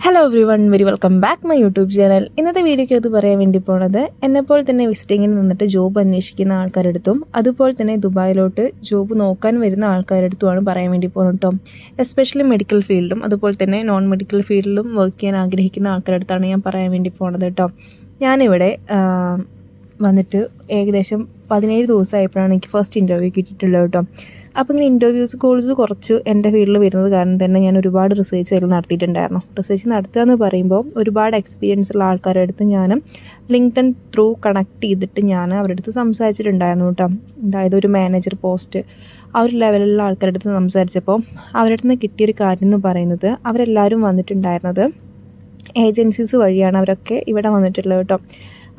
Hello everyone very welcome back my YouTube channel ഇന്നത്തെ വീഡിയോയ്ക്ക് അത് പറയാൻ വേണ്ടി പോണത് എന്നെപ്പോൾ തന്നെ വിസിറ്റിങ്ങിന് നിന്നിട്ട് ജോബ് അന്വേഷിക്കുന്ന ആൾക്കാരെടുത്തും അതുപോലെ തന്നെ ദുബായിലോട്ട് ജോബ് നോക്കാൻ വരുന്ന ആൾക്കാരെടുത്തുമാണ് പറയാൻ വേണ്ടി പോകുന്നത് കേട്ടോ എസ്പെഷ്യലി മെഡിക്കൽ ഫീൽഡും അതുപോലെ തന്നെ നോൺ മെഡിക്കൽ ഫീൽഡിലും വർക്ക് ചെയ്യാൻ ആഗ്രഹിക്കുന്ന ആൾക്കാരെടുത്താണ് ഞാൻ പറയാൻ വേണ്ടി പോണത് കേട്ടോ ഞാനിവിടെ വന്നിട്ട് ഏകദേശം പതിനേഴ് ദിവസമായപ്പോഴാണ് എനിക്ക് ഫസ്റ്റ് ഇന്റർവ്യൂ കിട്ടിയിട്ടുള്ളത് കേട്ടോ. അപ്പോൾ ഇങ്ങനെ ഇന്റർവ്യൂസ് കോഴ്സ് കുറച്ച് എന്റെ ഫീൽഡിൽ വരുന്നത് കാരണം തന്നെ ഞാൻ ഒരുപാട് റിസർച്ച് അതിൽ നടത്തിയിട്ടുണ്ടായിരുന്നു. റിസർച്ച് നടത്തുക എന്ന് പറയുമ്പോൾ ഒരുപാട് എക്സ്പീരിയൻസ് ഉള്ള ആൾക്കാരുടെ അടുത്ത് ഞാൻ ലിങ്ക്ഡൻ ത്രൂ കണക്ട് ചെയ്തിട്ട് ഞാൻ അവരുടെ അടുത്ത് സംസാരിച്ചിട്ടുണ്ടായിരുന്നു കേട്ടോ. അതായത് ഒരു മാനേജർ പോസ്റ്റ് ആ ഒരു ലെവലിലുള്ള ആൾക്കാരുടെ അടുത്ത് സംസാരിച്ചപ്പോൾ അവരുടെ അടുത്ത് നിന്ന് കിട്ടിയൊരു കാര്യം എന്ന് പറയുന്നത് അവരെല്ലാവരും വന്നിട്ടുണ്ടായിരുന്നത് ഏജൻസീസ് വഴിയാണ് അവരൊക്കെ ഇവിടെ വന്നിട്ടുള്ളത് കേട്ടോ.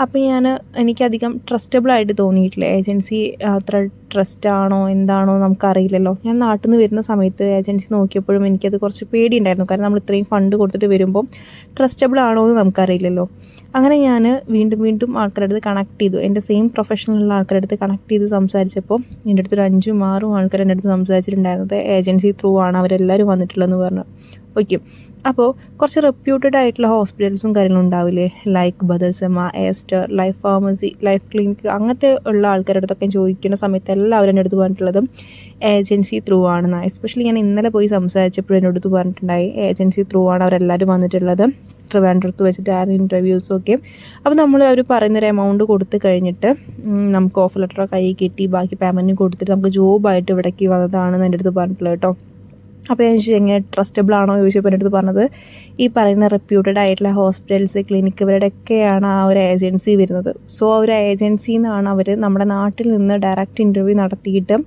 അപ്പോൾ ഞാൻ എനിക്കധികം ട്രസ്റ്റബിൾ ആയിട്ട് തോന്നിയിട്ടില്ല. ഏജൻസി അത്ര ട്രസ്റ്റ് ആണോ എന്താണോ നമുക്കറിയില്ലല്ലോ. ഞാൻ നാട്ടിൽ നിന്ന് വരുന്ന സമയത്ത് ഏജൻസി നോക്കിയപ്പോഴും എനിക്കത് കുറച്ച് പേടിയുണ്ടായിരുന്നു. കാരണം നമ്മൾ ഇത്രയും ഫണ്ട് കൊടുത്തിട്ട് വരുമ്പോൾ ട്രസ്റ്റബിൾ ആണോ എന്ന് നമുക്കറിയില്ലല്ലോ. അങ്ങനെ ഞാൻ വീണ്ടും വീണ്ടും ആൾക്കാരുടെ അടുത്ത് കണക്ട് ചെയ്തു. എന്റെ സെയിം പ്രൊഫഷനിലുള്ള ആൾക്കാരുടെ അടുത്ത് കണക്ട് ചെയ്ത് സംസാരിച്ചപ്പോൾ എന്റെ അടുത്ത് ഒരു അഞ്ചും ആറും ആൾക്കാർ എന്റെ അടുത്ത് സംസാരിച്ചിട്ടുണ്ടായിരുന്നത് ഏജൻസി ത്രൂ ആണ് അവരെല്ലാവരും വന്നിട്ടുള്ളതെന്ന് പറഞ്ഞു. ഓക്കെ അപ്പോൾ കുറച്ച് റെപ്യൂട്ടഡ് ആയിട്ടുള്ള ഹോസ്പിറ്റൽസും കാര്യങ്ങളും ഉണ്ടാവില്ലേ? Like ബദസമ Aster life pharmacy life clinic അങ്ങനത്തെ ഉള്ള ആൾക്കാരുടെ അടുത്തൊക്കെ ചോദിക്കുന്ന സമയത്ത് എല്ലാവരും എന്റെ അടുത്ത് പറഞ്ഞിട്ടുള്ളതും ഏജൻസി ത്രൂ ആണെന്നാണ് എസ്പെഷ്യലി ഞാൻ ഇന്നലെ പോയി സംസാരിച്ചപ്പോഴും എന്റെ അടുത്ത് പറഞ്ഞിട്ടുണ്ടായി ഏജൻസി ത്രൂ ആണ് അവരെല്ലാവരും വന്നിട്ടുള്ളത്. ട്രിവാൻഡ്രത്ത് വെച്ചിട്ടായിരുന്നു ഇന്റർവ്യൂസും ഒക്കെ. അപ്പോൾ നമ്മൾ അവർ പറയുന്നൊരു എമൗണ്ട് കൊടുത്തു കഴിഞ്ഞിട്ട് നമുക്ക് ഓഫർ ലെറ്റർ കയ്യിൽ കിട്ടി ബാക്കി പേയ്മെന്റ് കൊടുത്തിട്ട് നമുക്ക് ജോബായിട്ട് ഇവിടേക്ക് വന്നതാണ് എന്റെ അടുത്ത് പറഞ്ഞിട്ടുള്ളത് കേട്ടോ. അപ്പോൾ ഞാൻ ചോദിച്ചു എങ്ങനെ ട്രസ്റ്റബിൾ ആണോ? ചോദിച്ചപ്പോൾ എന്റെ അടുത്ത് പറഞ്ഞത് ഈ പറയുന്ന റെപ്യൂട്ടഡ് ആയിട്ടുള്ള ഹോസ്പിറ്റൽസ് ക്ലിനിക്ക് ഇവരുടെയൊക്കെയാണ് ആ ഒരു ഏജൻസി വരുന്നത്. സോ ആ ഒരു ഏജൻസിയിൽ നിന്നാണ് അവർ നമ്മുടെ നാട്ടിൽ നിന്ന് ഡയറക്റ്റ് ഇന്റർവ്യൂ നടത്തിയിട്ട്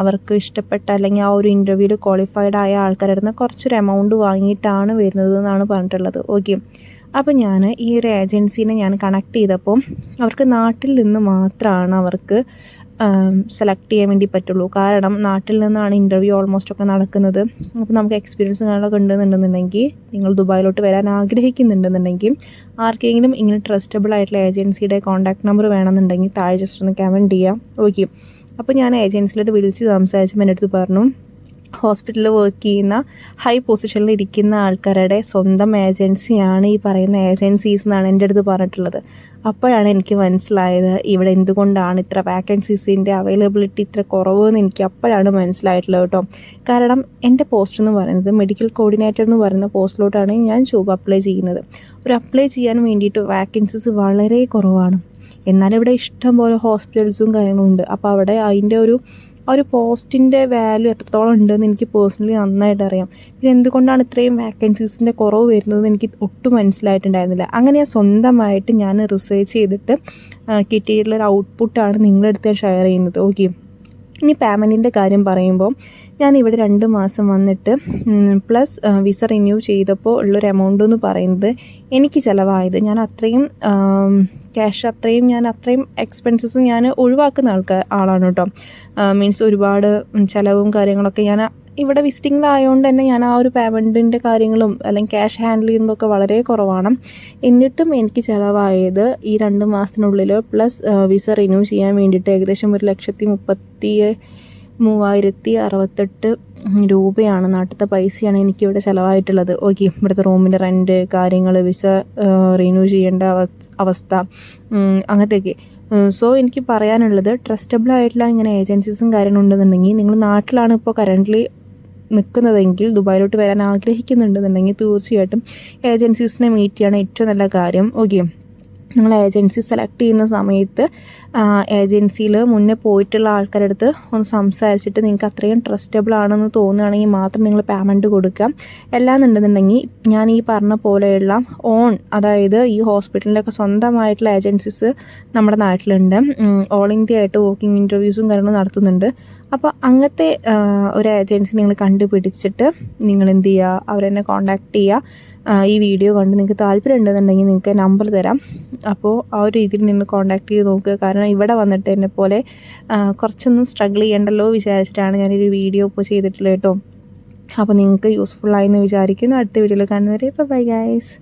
അവർക്ക് ഇഷ്ടപ്പെട്ട അല്ലെങ്കിൽ ആ ഒരു ഇന്റർവ്യൂവിൽ ക്വാളിഫൈഡ് ആയ ആൾക്കാരുടെ നിന്ന് കുറച്ചൊരു എമൗണ്ട് വാങ്ങിയിട്ടാണ് വരുന്നത് എന്നാണ് പറഞ്ഞിട്ടുള്ളത്. ഓക്കെ അപ്പോൾ ഞാൻ ഈ ഒരു ഏജൻസീനെ ഞാൻ കണക്ട് ചെയ്തപ്പോൾ അവർക്ക് നാട്ടിൽ നിന്ന് മാത്രമാണ് അവർക്ക് സെലക്ട് ചെയ്യാൻ വേണ്ടി പറ്റുള്ളൂ. കാരണം നാട്ടിൽ നിന്നാണ് ഇന്റർവ്യൂ ഓൾമോസ്റ്റ് ഒക്കെ നടക്കുന്നത്. അപ്പോൾ നമുക്ക് എക്സ്പീരിയൻസ് കാര്യങ്ങളൊക്കെ ഉണ്ടെന്നുണ്ടെന്നുണ്ടെങ്കിൽ നിങ്ങൾ ദുബായിലോട്ട് വരാൻ ആഗ്രഹിക്കുന്നുണ്ടെന്നുണ്ടെങ്കിൽ ആർക്കെങ്കിലും ഇങ്ങനെ ട്രസ്റ്റബിൾ ആയിട്ടുള്ള ഏജൻസിയുടെ കോൺടാക്ട് നമ്പർ വേണമെന്നുണ്ടെങ്കിൽ താഴെ ജസ്റ്റ് ഒന്ന് കമന്റ് ചെയ്യാം. ഓക്കെ അപ്പോൾ ഞാൻ ഏജൻസിയിലോട്ട് വിളിച്ച് സംസാരിച്ചപ്പോൾ എന്റെ അടുത്ത് പറഞ്ഞു ഹോസ്പിറ്റലിൽ വർക്ക് ചെയ്യുന്ന ഹൈ പൊസിഷനിൽ ഇരിക്കുന്ന ആൾക്കാരുടെ സ്വന്തം ഏജൻസിയാണ് ഈ പറയുന്ന ഏജൻസീസ് എന്നാണ് എന്റെ അടുത്ത് പറഞ്ഞിട്ടുള്ളത്. അപ്പോഴാണ് എനിക്ക് മനസ്സിലായത് ഇവിടെ എന്തുകൊണ്ടാണ് ഇത്ര വാക്കൻസീസിന്റെ അവൈലബിലിറ്റി ഇത്ര കുറവെന്ന് എനിക്ക് അപ്പോഴാണ് മനസ്സിലായിട്ടുള്ളത് കേട്ടോ. കാരണം എന്റെ പോസ്റ്റ് എന്ന് പറയുന്നത് മെഡിക്കൽ കോർഡിനേറ്റർ എന്ന് പറയുന്ന പോസ്റ്റിലോട്ടാണ് ഞാൻ ജോബ് അപ്ലൈ ചെയ്യുന്നത്. ഒരു അപ്ലൈ ചെയ്യാൻ വേണ്ടിയിട്ട് വാക്കൻസീസ് വളരെ കുറവാണ്. എന്നാൽ ഇവിടെ ഇഷ്ടം പോലെ ഹോസ്പിറ്റൽസും കാര്യങ്ങളും ഉണ്ട് അപ്പോൾ അവിടെ അതിന്റെ ഒരു ആ ഒരു പോസ്റ്റിന്റെ വാല്യൂ എത്രത്തോളം ഉണ്ടെന്ന് എനിക്ക് പേഴ്സണലി നന്നായിട്ട് അറിയാം. പിന്നെ എന്തുകൊണ്ടാണ് ഇത്രയും വാക്കൻസീസിന്റെ കുറവ് വരുന്നതെന്ന് എനിക്ക് ഒട്ടും മനസ്സിലായിട്ടുണ്ടായിരുന്നില്ല. അങ്ങനെ ഞാൻ സ്വന്തമായിട്ട് ഞാൻ റിസർച്ച് ചെയ്തിട്ട് കിട്ടിയിട്ടുള്ള ഒരു ഔട്ട്പുട്ടാണ് നിങ്ങളെടുത്ത് ഞാൻ ഷെയർ ചെയ്യുന്നത്. ഓക്കെ ഇനി പേയ്മെന്റിന്റെ കാര്യം പറയുമ്പോൾ ഞാൻ ഇവിടെ രണ്ട് മാസം വന്നിട്ട് പ്ലസ് വിസ റിന്യൂ ചെയ്തപ്പോൾ ഉള്ളൊരു എമൗണ്ട് എന്ന് പറയുന്നത് എനിക്ക് ചിലവായത്. ഞാൻ അത്രയും ക്യാഷ് അത്രയും ഞാൻ അത്രയും എക്സ്പെൻസസ് ഞാൻ ഒഴിവാക്കുന്ന ആൾക്കാർ ആളാണ് കേട്ടോ. മീൻസ് ഒരുപാട് ചിലവും കാര്യങ്ങളൊക്കെ ഞാൻ ഇവിടെ വിസിറ്റിങ്ങിലായതുകൊണ്ട് തന്നെ ഞാൻ ആ ഒരു പേയ്മെന്റിന്റെ കാര്യങ്ങളും അല്ലെങ്കിൽ ക്യാഷ് ഹാൻഡിൽ ചെയ്യുന്നതൊക്കെ വളരെ കുറവാണ്. എന്നിട്ടും എനിക്ക് ചിലവായത് ഈ രണ്ട് മാസത്തിനുള്ളിൽ പ്ലസ് വിസ റിന്യൂ ചെയ്യാൻ വേണ്ടിയിട്ട് ഏകദേശം ഒരു ലക്ഷത്തി മുപ്പത്തി മൂവായിരത്തി അറുപത്തെട്ട് രൂപയാണ് നാട്ടിലത്തെ പൈസയാണ് എനിക്കിവിടെ ചിലവായിട്ടുള്ളത്. ഓക്കെ ഇവിടുത്തെ റൂമിന്റെ റെന്റ് കാര്യങ്ങൾ വിസ റിന്യൂ ചെയ്യേണ്ട അവസ്ഥ അങ്ങനത്തെയൊക്കെ. സോ എനിക്ക് പറയാനുള്ളത് ട്രസ്റ്റബിൾ ആയിട്ടുള്ള ഇങ്ങനെ ഏജൻസീസും കാര്യങ്ങളും ഉണ്ടെന്നുണ്ടെങ്കിൽ നിങ്ങൾ നാട്ടിലാണ് ഇപ്പോൾ കറന്റ്ലി നിൽക്കുന്നതെങ്കിൽ ദുബായിലോട്ട് വരാൻ ആഗ്രഹിക്കുന്നുണ്ടെന്നുണ്ടെങ്കിൽ തീർച്ചയായിട്ടും ഏജൻസീസിനെ മീറ്റ് ചെയ്യാണ്. ഏറ്റവും നല്ല കാര്യം. ഓക്കെ നിങ്ങൾ ഏജൻസി സെലക്ട് ചെയ്യുന്ന സമയത്ത് ഏജൻസിയിൽ മുന്നേ പോയിട്ടുള്ള ആൾക്കാരുടെ അടുത്ത് ഒന്ന് സംസാരിച്ചിട്ട് നിങ്ങൾക്ക് അത്രയും ട്രസ്റ്റബിൾ ആണെന്ന് തോന്നുകയാണെങ്കിൽ മാത്രം നിങ്ങൾ പേയ്മെന്റ് കൊടുക്കുക. അല്ലാന്നുണ്ടെന്നുണ്ടെങ്കിൽ ഞാൻ ഈ പറഞ്ഞ പോലെയുള്ള ഓൺ അതായത് ഈ ഹോസ്പിറ്റലിലൊക്കെ സ്വന്തമായിട്ടുള്ള ഏജൻസീസ് നമ്മുടെ നാട്ടിലുണ്ട്. ഓൾ ഇന്ത്യ ആയിട്ട് വോക്കിംഗ് ഇന്റർവ്യൂസും കാര്യങ്ങളും നടത്തുന്നുണ്ട്. അപ്പോൾ അങ്ങനത്തെ ഒരു ഏജൻസി നിങ്ങൾ കണ്ടുപിടിച്ചിട്ട് നിങ്ങൾ എന്ത് ചെയ്യുക? അവരെന്നെ കോൺടാക്ട് ചെയ്യുക. ഈ വീഡിയോ കണ്ട് നിങ്ങൾക്ക് താല്പര്യം ഉണ്ടെന്നുണ്ടെങ്കിൽ നിങ്ങൾക്ക് നമ്പർ തരാം. അപ്പോൾ ആ ഒരു രീതിയിൽ നിന്ന് കോൺടാക്ട് ചെയ്ത് നോക്കുക. കാരണം ഇവിടെ വന്നിട്ട് എന്നെ പോലെ കുറച്ചൊന്നും സ്ട്രഗിൾ ചെയ്യണ്ടല്ലോ വിചാരിച്ചിട്ടാണ് ഞാനൊരു വീഡിയോ ഇപ്പോൾ ചെയ്തിട്ടുള്ളത് കേട്ടോ. അപ്പോൾ നിങ്ങൾക്ക് യൂസ്ഫുൾ ആയെന്ന് വിചാരിക്കുന്നു. അടുത്ത വീഡിയോയിൽ കാണുന്നവരെ ഇപ്പോൾ ബൈ ഗൈസ്